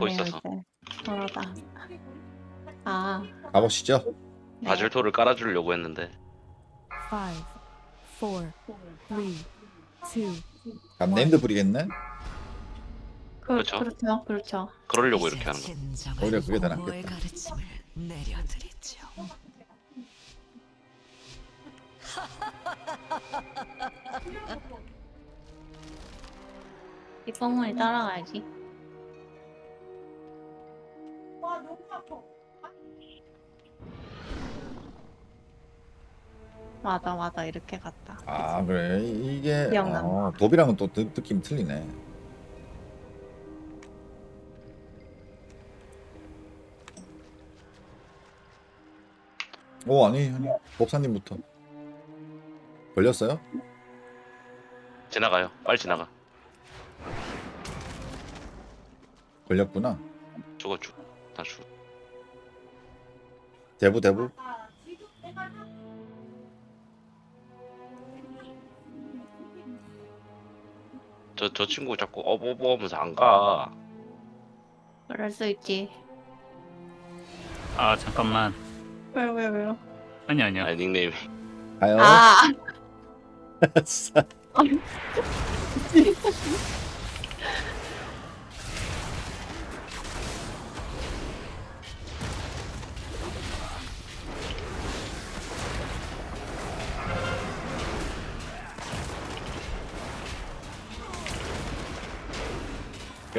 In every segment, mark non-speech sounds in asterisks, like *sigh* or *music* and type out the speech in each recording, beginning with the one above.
뭐 네, 있어서 이제 그러다. 아, 가보시죠. 네. 바질토를 깔아주려고 했는데 Five, four, three, two, 그럼 네임드 부리겠네? 그, 그렇죠. 그렇죠, 그렇죠. 그러려고 이렇게 하는 거. 오히려 그게 더 낫겠다. 부모의 가르침을 내려드리죠. 이 뽕을 따라가야지. 맞아, 맞아, 이렇게 갔다. 아 그래 이- 이게 기억나. 어, 도비랑은 또 느, 느낌 틀리네. 오 아니 아니 법사님부터 걸렸어요? 지나가요. 빨리 지나가. 걸렸구나. 죽어 죽. 다 죽. 대부 대부. 저 저 친구 자꾸 어버버 하면서 안 가. 그럴 수 있지. 아 잠깐만 왜, 왜, 왜요? 아니 아니야 아니 닉네임이. 가요. 아, *laughs* 싸- *laughs*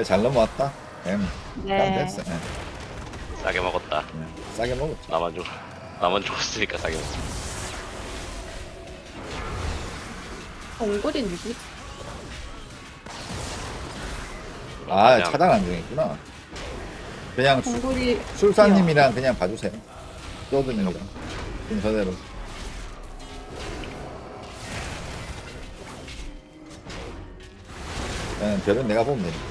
그래 잘 넘어왔다. 엠. 딱 네. 됐어. 예. 싸게 먹었다. 예. 싸게 먹었죠. 나만 죽. 나만 죽었으니까 싸게 먹었어. 옹골이 누구지? 아 그냥 차단 안 중있구나. 그냥 수, 옹골이 술사님이랑 그냥 봐주세요. 소드님이랑 순서대로. 네, 별은 내가 보면 돼.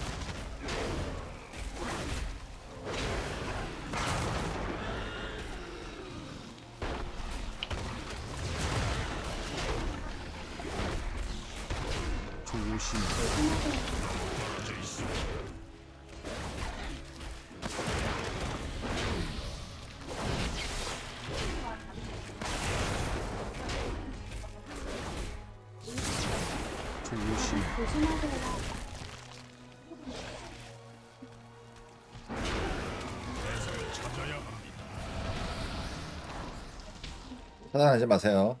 차단하지 마세요.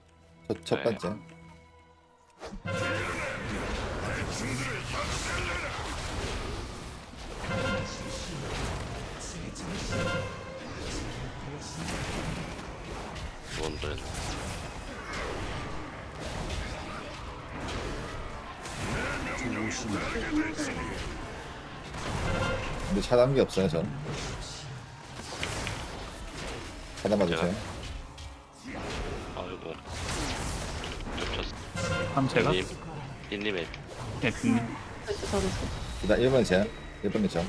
첫, 첫 네. 번째. 근데 차단기 없어요 전. 차단 봐주세요. 아이고. 겹쳤어. 다음 제가 님. 님네 빅님 됐어, 저 됐어. 일단 1번이 제야. 1번이 저.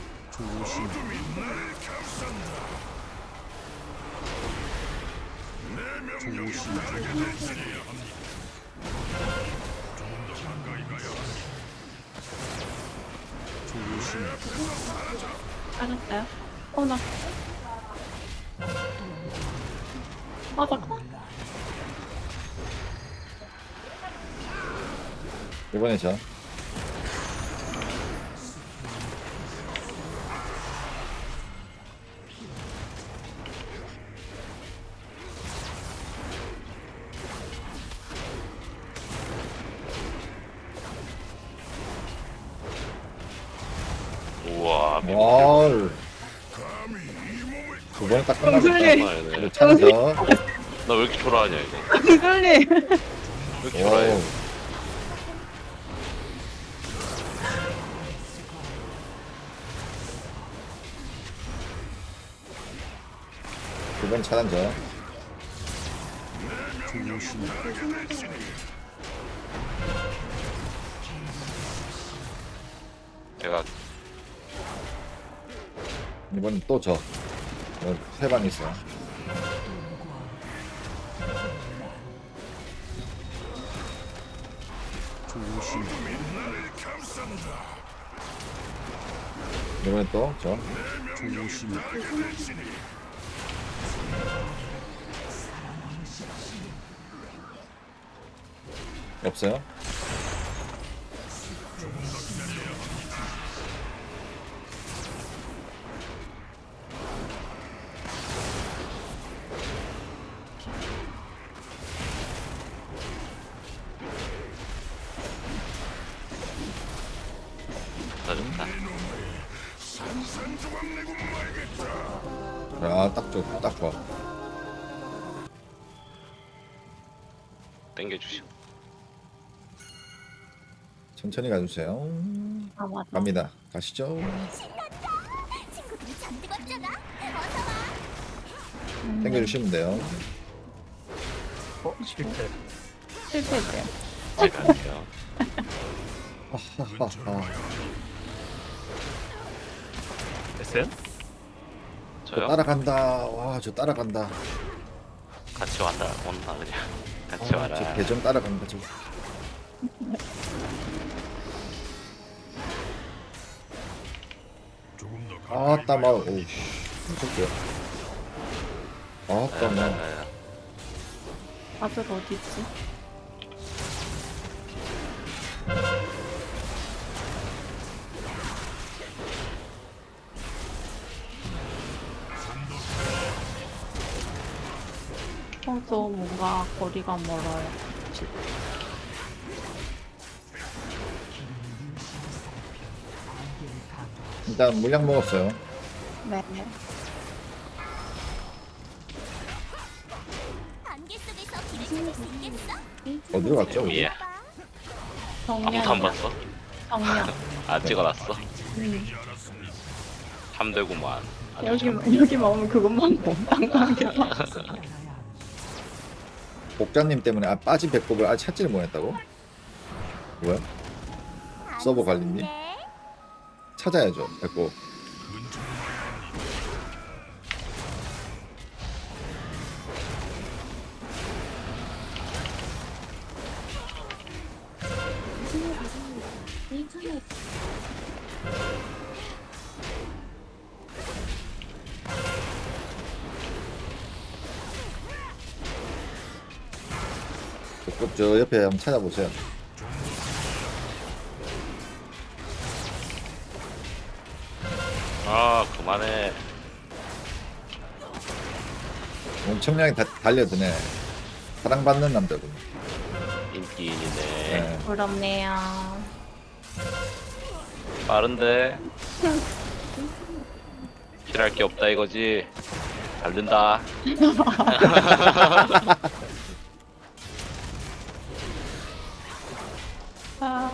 알았어요. 어, 나. 아, 잠깐. 1번이 저. 두번 차단져. 제가 이번엔 또 져. 세방 있어. 이번엔 또 져. 없어요? 좋다. 아, 딱 좋, 딱 좋아. 땡겨주시고. 천천히 가주세요. 아 맞아. 갑니다. 가시죠. 친구들이 잠들었잖아. 어서 와. 당겨주시면 돼요. 어 실패. 실패했대요. 제가 할게요. 하하하. 저 저요? 따라간다. 와, 저 따라간다. 같이 왔다 온다 그냥. 같이 아, 와라. 저 계정 따라간다. 저. 아따 마. 오우. 무섭게. 아따 마. 야야야야. 아들 어디 있지? 평소 뭔가 거리가 멀어요. 일단 물량 먹었어요. 네. 안개 속에서 길을 찾을 수 있겠어? 어디로 갔죠? 위에. 아무도 안. 봤어? 정면. *laughs* 아 찍어놨어. 음. 참되구만. 여기 여기만 오면 그것만 보. 땅땅이야. *laughs* 복장님 때문에 아, 빠진 배꼽을 아 찾지를 못했다고? 뭐야? 서버 관리님? 네. 찾아야죠. 배꼽 저 옆에 한번 찾아보세요. 엄청나게 다, 달려드네. 사랑받는 남자군. 인기인이네. 네. 부럽네요. 빠른데. 킬할 게 없다 이거지. 달린다. *laughs* 아.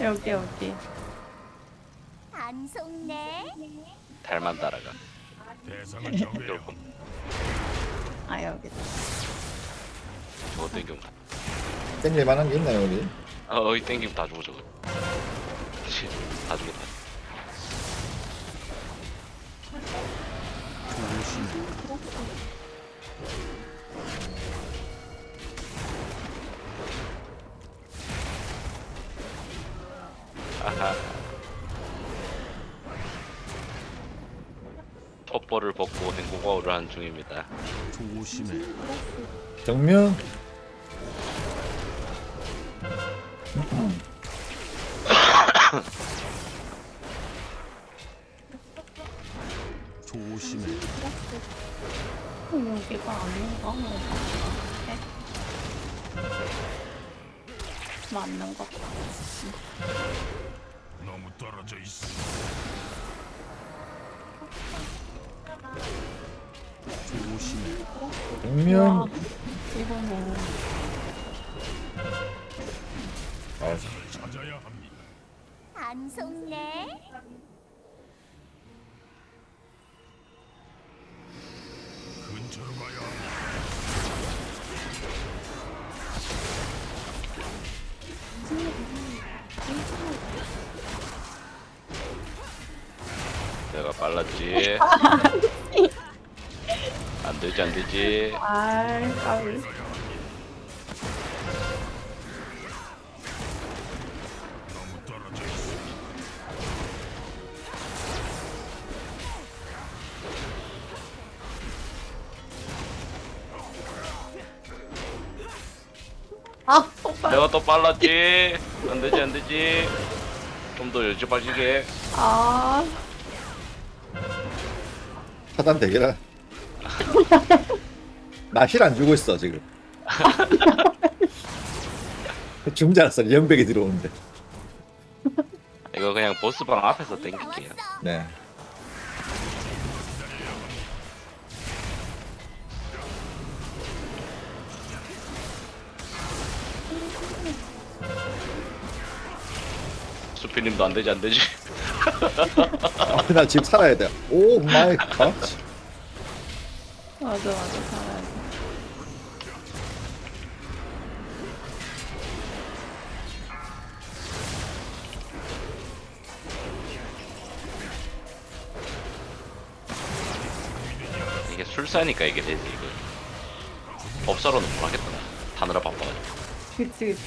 여기 여기. 안 속네. 달만 따라가. 아 여기. 저거 땡기면 다. 땡길 만한 게 있나요, 여기? 어, 어이 땡기면 다 죽어 저거. 씨, 다 죽겠다. 톱벌을 벗고 행복어를 한 중입니다. 정면. 여기가 아닌가? 맞는 것 같아. 너무 떨어져 있어. 이거는 아, 찾아야 합니다. 안 속네. 근처로 가야. 내가 빨랐지. *laughs* 안 되지 안 되지. 아, 까비. 아, 오빠. 내가 또 빨랐지. 안 되지 안 되지. 좀더 열지 빠지게. 아, 차단 대결아. *laughs* 나힐 안 주고 있어 지금. *laughs* 죽은 줄 알았어 연백이 들어오는데. 이거 그냥 보스방 앞에서 땡길게요. 네. 수피님도 안 되지 안 되지. 아, 나 지금 살아야 돼. 오 마이 갓. 맞아, 맞아. 잘해. 이게 술사니까 이게 되지 이거. 법사로는 못 하겠다. 타느라 바빠가지고. 그치, 그치.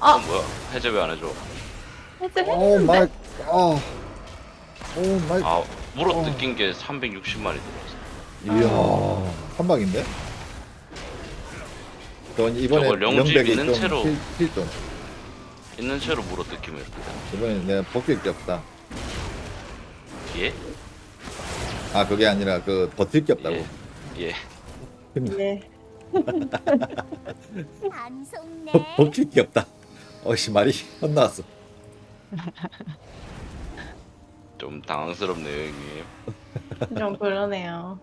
어 뭐야? 해제 왜 안 해줘? 해제 오 마이 아. 오 마이 아 물어 어. 뜯긴 게 360마리 들어왔어. 이야 한 방인데? 넌 이번에 연백이 있는 좀 채로. 힐- 힐 좀. 있는 채로 이렇게 돼. 이번에 내가 벗길 게 없다. 예? 아 그게 아니라 그 버틸 게 없다고. 예. 예. 네. 안 속네. 벗길 게 없다. 어씨 말이 혼나왔어. 좀 당황스럽네요 형님. 좀 그러네요.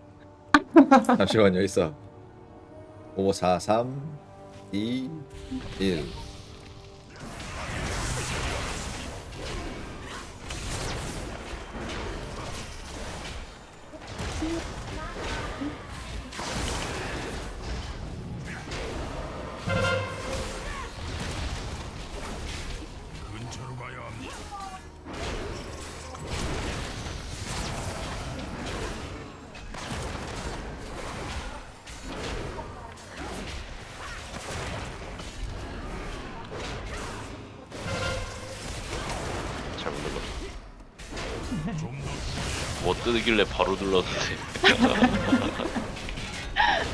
잠시만요 있어. 5, 4, 3, 2, 1.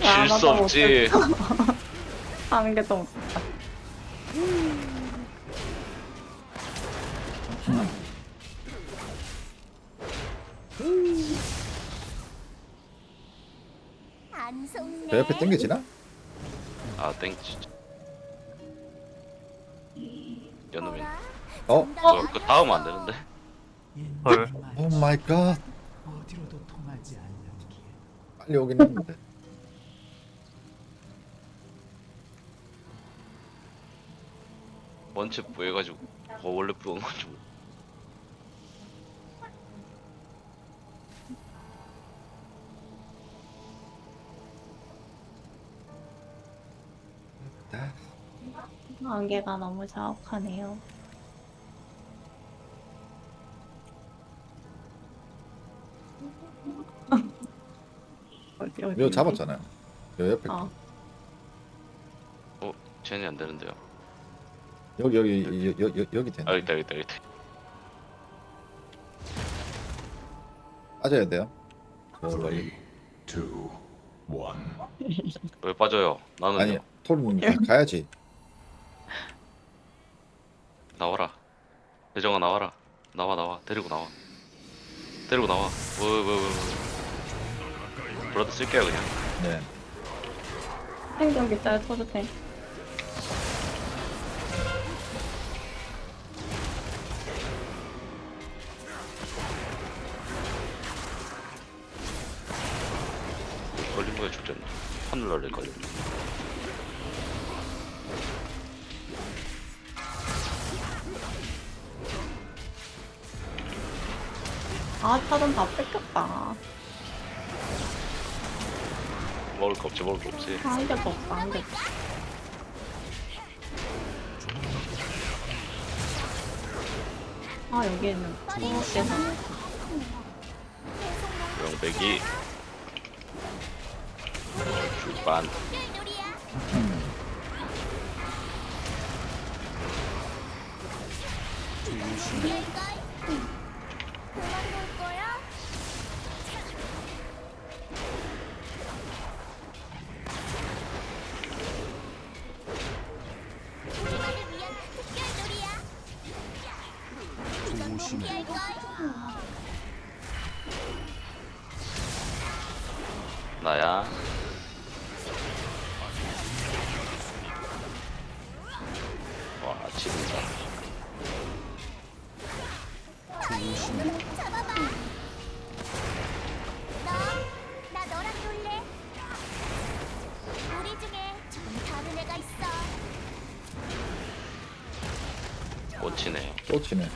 아, 못 없지. *laughs* 하는 게 좀 웃겼다. 안 속네. 저 옆에 땡겨지나? 아 땡치. 연놈이. 어라? 어? 어, 그 다음 안 되는데. 헐. 오 마이 갓. 어디로도 통하지 않는 길. 빨리 오긴 했는데. 원체 부해가지고 어, 원래 부은 건지 몰라. 안개가 너무 자욱하네요. 어디, 어디, 이거? 잡았잖아요. 요 옆에 어. 어, 쟤는 안 되는데요. 여기 여기 여, 여, 여, 여기 되네. 아 여기 있다 여기 있다 여기 있다. 빠져야 돼요. 저 멀리. two, one. 왜 빠져요? 나는요. 아니 토르님 가- 가야지. 나와라. 대정아 나와라. 나와 나와. 데리고 나와. 데리고 나와. 왜왜왜. 브라드 쓸게요 그냥. 네. 생존기 짤 토르탱. 하늘 날릴까지. 아, 차단 다 뺏겼다. 먹을 거 없지, 먹을 거 없지. 한 개도 없다, 한 개도. 아, 여기에는 초록에서 영백이 주 반 특별놀이야. 꽂히네요. 또 치네.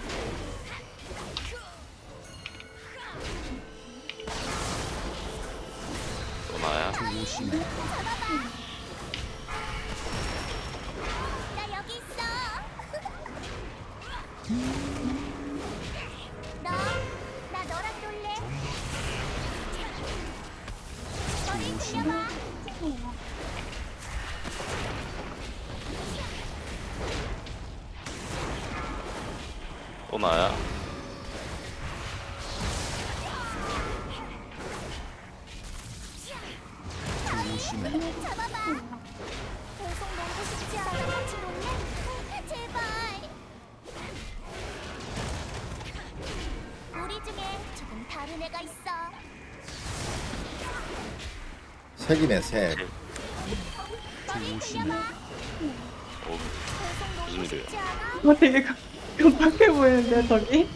또 나야. 나 잡아봐. 계속 놀고 싶지 않아. 같이 놀래? 제발. 우리 중에 조금 다른 애가 있어. 색이네 색. 들려봐. 어, 계속 무슨 놀고 일이에요? 싶지 않아. 어, 되게 급- 급박해 *laughs* 보이는데, 저기?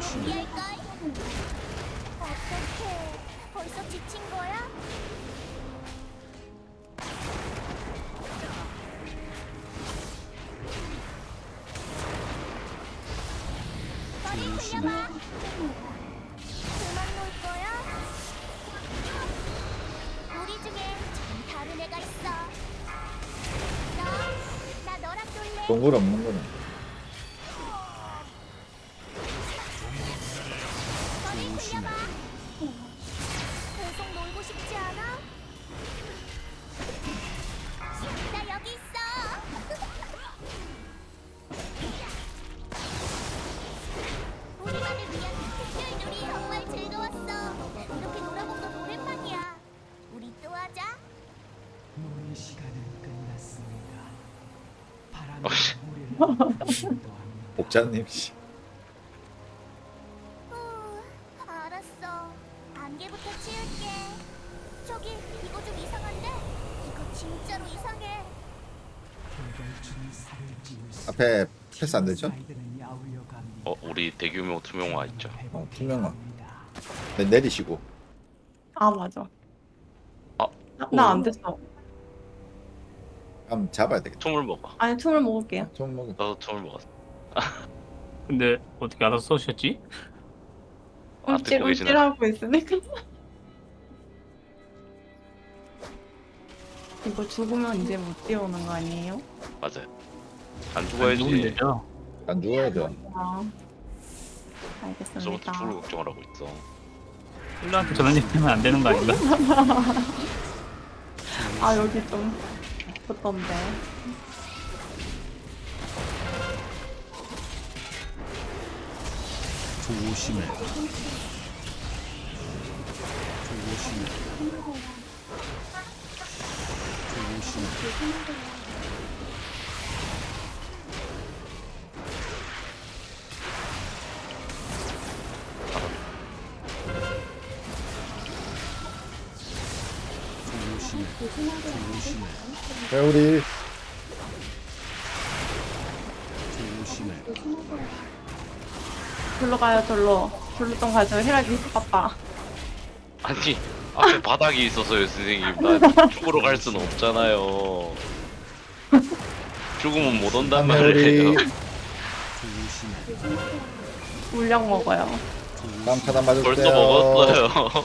포기할걸? 어떡해. 벌써 지친 거야? 머리 돌려봐. 그만 놀 거야? 우리 중에 좀 다른 애가 있어. 너, 나 너랑 놀래. 동굴 없는 *laughs* 복자님 씨. 후, 알았어. 안개부터 치울게. 저기 이거 좀 이상한데? 이거 진짜로 이상해. 개별충이 살을 찌울 수 앞에 패스 안 되죠? 어, 우리 대규모 투명화 있죠. 어, 투명화. 네, 내리시고. 아, 맞아. 아, 나 안 됐어. 한번 잡아야 되겠다. tum을 먹어. 아니, 춤을 먹을게요. 좀 먹어. 나도 tum을 먹었어. 근데 어떻게 알아서 써셨지? 아, 듣고 계시나? 울질하고 있으니까. 이거 죽으면 이제 못 뛰어오는 거 아니에요? 맞아요. 안안 죽어야지. 죽으면 되죠. 안 죽어야 돼. 아. 저부터 알겠습니다. 죽을 걱정을 하고 있어. 힐러한테 전원이 되면 안 되는 거 아닌가? *laughs* 아, 여기 좀 붙던데. 조심해. 조심해. 조심해. 회오리 절로 가요 절로. 절로 좀 가죠. 헤라기 바빠. 아니 앞에 바닥이 있어서요 선생님 나 죽으러 갈 수는 없잖아요 죽으면 못 온단 말이에요 물량 먹어요. 다음 차단 맞을게요 벌써 먹었어요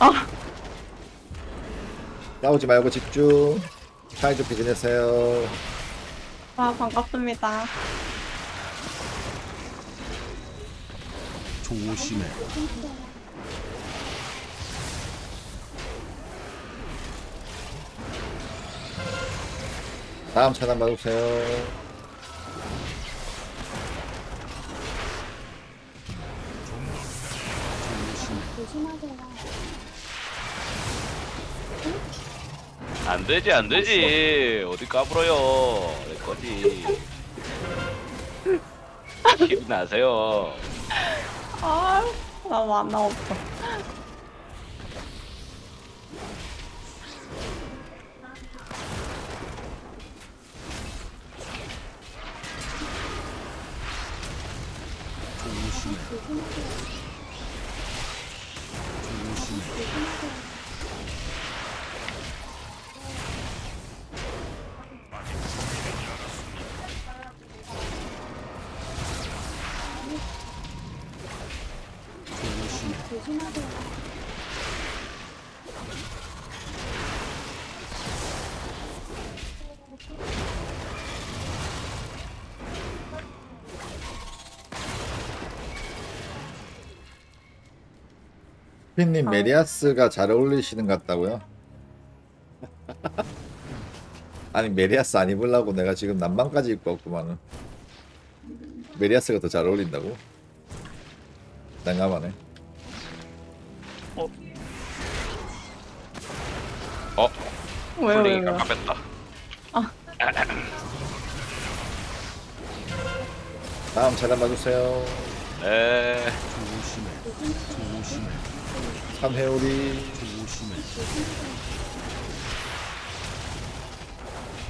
*laughs* 싸우지 말고 집중. 사이좋게 지내세요. 아 반갑습니다. 조심해. 다음 차단 맞으세요 안 되지 안 되지. 어디 까불어요? 내 거지. 기분 나세요. 아나 만나 없어. 피님 메리아스가 잘 어울리시는 것 같다고요? *laughs* 아니 메리아스 안 입으려고 내가 지금 남방까지 입고 왔구만은. 메리아스가 더 잘 어울린다고? 난감하네. 어? 왜요 왜요? 깜깜했다. 다음 차단 봐주세요. 에 3회오리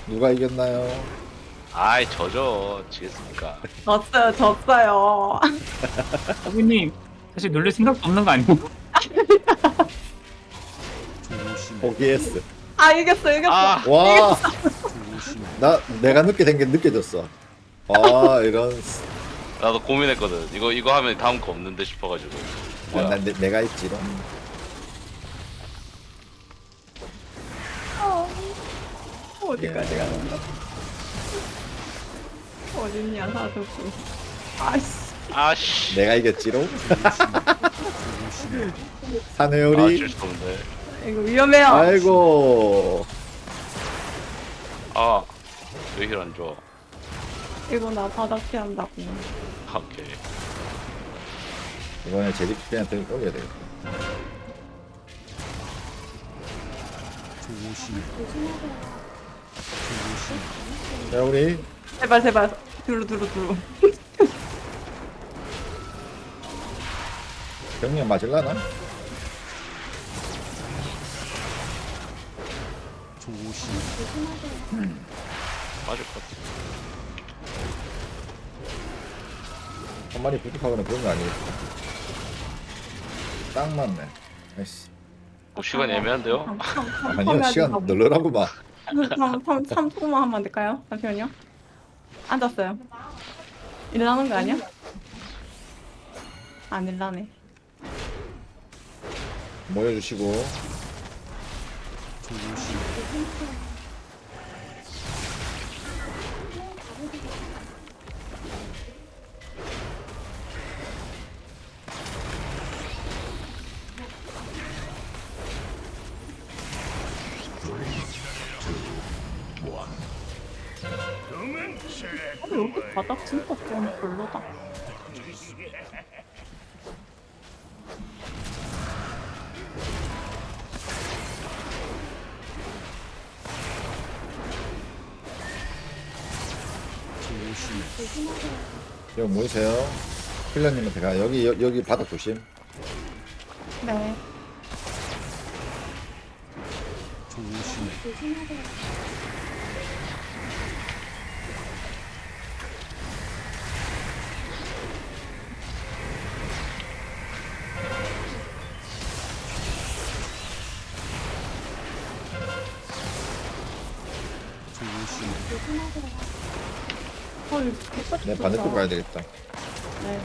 누가 이겼나요? 아이 저죠 지겠습니까 *laughs* 졌어요 졌어요. 아버님 사실 놀릴 생각도 없는 거 아니에요? 포기했어 아 이겼어 이겼어. 아 와! 나 내가 늦게 된 게 느껴졌어 아 이런 나도 고민했거든 이거 이거 하면 다음 거 없는데 싶어가지고 아, 난 내, 내가 있지롱 어디까지 가는 거? 어딨냐 사두고. 아씨. 아씨 내가 이겼지롱 아 없네 이거 위험해요. 아이고 아왜 힐안 줘? 이거 나 바닥 피한다고. 아, 오케이 이번에 제리피한테 올려야 되겠다. 자 우리. 제발 제발 두루 두루 두루. 경량 맞을라나? 맞을 것 같아. 한 마리 부족하거나 그런 거 아니겠지 딱 맞네 나이스 어, 시간이 애매한데요? 아니요 시간 널널하구만 3, 3, 3 조금만 하면 안 될까요? 잠시만요. 앉았어요. 일어나는 거 아니야? 안 일어나네. 모여주시고 어, 여 바닥 진짜 좀 별로다. 여기 모이세요 필러님한테 가 여기 여, 여기 바닥 조심 네. 헐, 내 반대쪽 가야 되겠다. 네.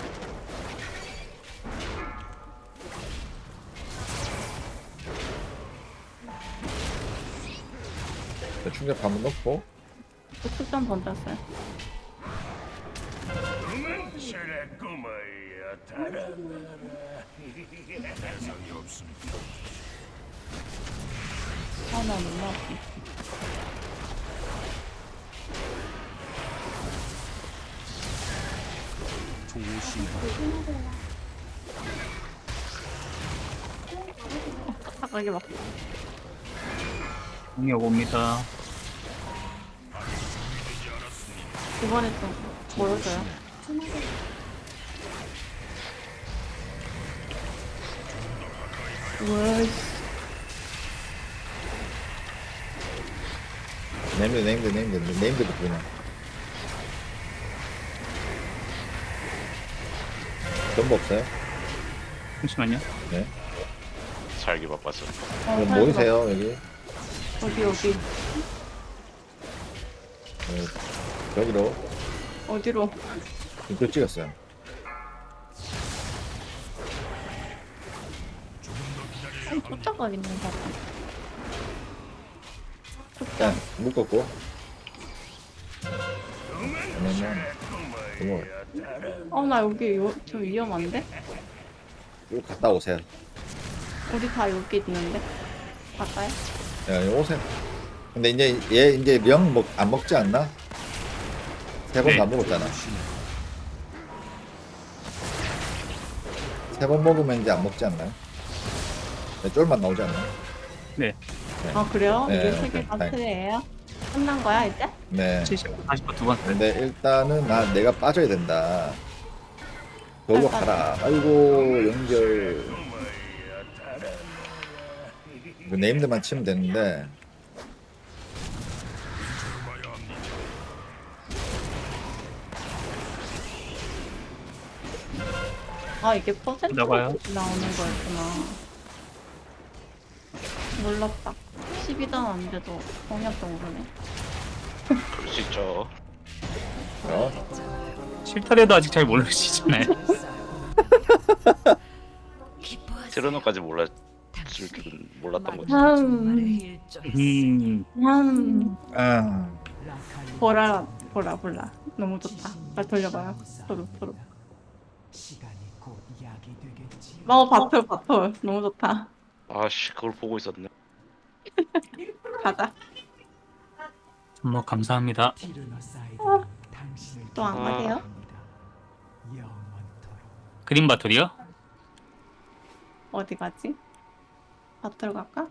자, 충격 한번 넣고 특전 던졌어요. 실의 꿈을 여타라. 대상이 없습니다. 아, 나 놀라. 딱딱하게 막 공격 옵니다. 이번에 좀 모였어요. 와이씨. 네임드 네임드 네임드 네임드부터 그냥 전부 없어요? 잠시만요. 네. 살기 바빠서. 어, 그럼 모이세요 여기. 막- 어디, 어디. 네. 여기로 어디로? 이쪽 찍었어요. 어, 쫓아가 있는 것 같아. 자, 묶었고. 그러면 이거 어, 나 여기 요, 좀 위험한데? 이거 갔다 오세요. 우리 다 여기 있는데? 갈까요? 야, 이거 오세요. 근데 이제 얘 이제 명 먹 안 먹지 않나? 세번 네. 안 먹었잖아. 세 번 먹으면 이제 안 먹지 않나요? 네, 쫄만 나오지 않나요? 네. 아, 그래요? 네, 이게 오케이, 세개 다행. 파트예요? 끝난 거야, 이제? 네. 70번, 40번 두 번. 근데 일단은 나 내가 빠져야 된다. 걸로 가라. 아이고 연결. 그 네임드만 치면 되는데 아, 이게 퍼센트? 나오는 거였구나. 몰랐다. 12단 안 돼도 공약도 모르네. 그럴 수 있죠. 어? 실타래도 아직 잘 모르시잖아요. 트레너까지 몰랐 줄 줄은 몰랐던 거지. 음, 음, 음. 아, 보라, 보라, 보라. 너무 좋다. 잘 돌려봐요. 서로, 서로. 어, 바톨, 바톨. 너무 좋다. 아씨 그걸 보고 있었네. *laughs* 가자. 정말 감사합니다. 티르노사이드는 당신을 또안 아. 가세요? 그린 바톨이요? 어디 가지? 바톨 갈까?